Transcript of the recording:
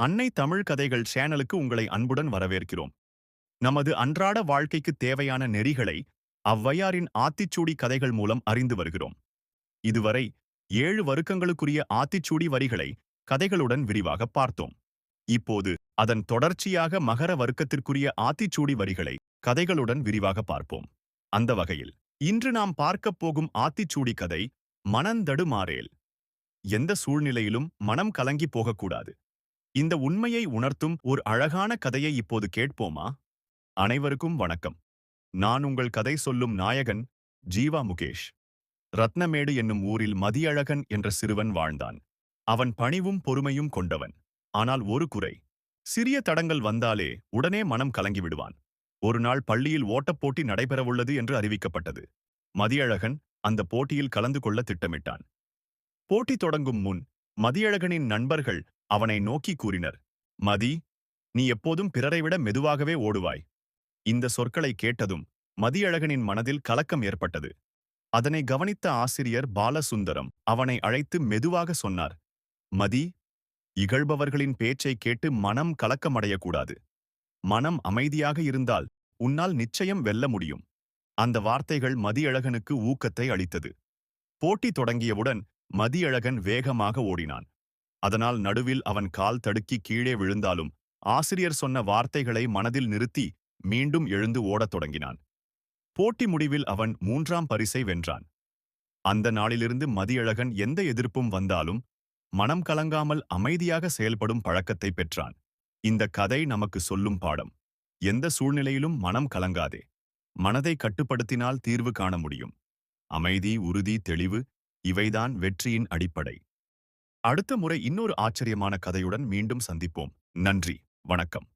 அன்னை தமிழ் கதைகள் சேனலுக்கு உங்களை அன்புடன் வரவேற்கிறோம். நமது அன்றாட வாழ்க்கைக்கு தேவையான நெறிகளை அவ்வையாரின் ஆத்திச்சூடி கதைகள் மூலம் அறிந்து வருகிறோம். இதுவரை ஏழு வருக்கங்களுக்குரிய ஆத்திச்சூடி வரிகளை கதைகளுடன் விரிவாக பார்த்தோம். இப்போது அதன் தொடர்ச்சியாக மகர வர்க்கத்திற்குரிய ஆத்திச்சூடி வரிகளை கதைகளுடன் விரிவாக பார்ப்போம். அந்த வகையில் இன்று நாம் பார்க்கப் போகும் ஆத்திச்சூடி கதை மனந்தடுமாறேல். எந்த சூழ்நிலையிலும் மனம் கலங்கி போகக்கூடாது. இந்த உண்மையை உணர்த்தும் ஒரு அழகான கதையை இப்போது கேட்போமா? அனைவருக்கும் வணக்கம். நான் உங்கள் கதை சொல்லும் நாயகன் ஜீவா முகேஷ். ரத்னமேடு என்னும் ஊரில் மதியழகன் என்ற சிறுவன் வாழ்ந்தான். அவன் பணிவும் பொறுமையும் கொண்டவன். ஆனால் ஒரு குறை. சிறிய தடங்கள் வந்தாலே உடனே மனம் கலங்கி விடுவான். ஒரு நாள் பள்ளியில் ஓட்டப்போட்டி நடைபெறவுள்ளது என்று அறிவிக்கப்பட்டது. மதியழகன் அந்த போட்டியில் கலந்து கொள்ள திட்டமிட்டான். போட்டி தொடங்கும் முன் மதியழகனின் நண்பர்கள் அவனை நோக்கி கூறினர் மதி நீ எப்போதும் பிறரை விட மெதுவாகவே ஓடுவாய். இந்த சொற்களை கேட்டதும் மதியழகனின் மனதில் கலக்கம் ஏற்பட்டது. அதனை கவனித்த ஆசிரியர் பாலசுந்தரம் அவனை அழைத்து மெதுவாக சொன்னார் மதி இகழ்பவர்களின் பேச்சை கேட்டு மனம் கலக்கமடையக்கூடாது. மனம் அமைதியாக இருந்தால் உன்னால் நிச்சயம் வெல்ல முடியும். அந்த வார்த்தைகள் மதியழகனுக்கு ஊக்கத்தை அளித்தது. போட்டி தொடங்கியவுடன் மதியழகன் வேகமாக ஓடினான். அதனால் நடுவில் அவன் கால் தடுக்கி கீழே விழுந்தாலும் ஆசிரியர் சொன்ன வார்த்தைகளை மனதில் நிறுத்தி மீண்டும் எழுந்து ஓடத் தொடங்கினான். போட்டி முடிவில் அவன் மூன்றாம் பரிசை வென்றான். அந்த நாளிலிருந்து மதியழகன் எந்த எதிர்ப்பும் வந்தாலும் மனம் கலங்காமல் அமைதியாக செயல்படும் பழக்கத்தை பெற்றான். இந்த கதை நமக்கு சொல்லும் பாடம். எந்த சூழ்நிலையிலும் மனம் கலங்காதே. மனதை கட்டுப்படுத்தினால் தீர்வு காண முடியும். அமைதி உறுதி தெளிவு இவைதான் வெற்றியின் அடிப்படை. அடுத்த முறை இன்னொரு ஆச்சரியமான கதையுடன் மீண்டும் சந்திப்போம். நன்றி. வணக்கம்.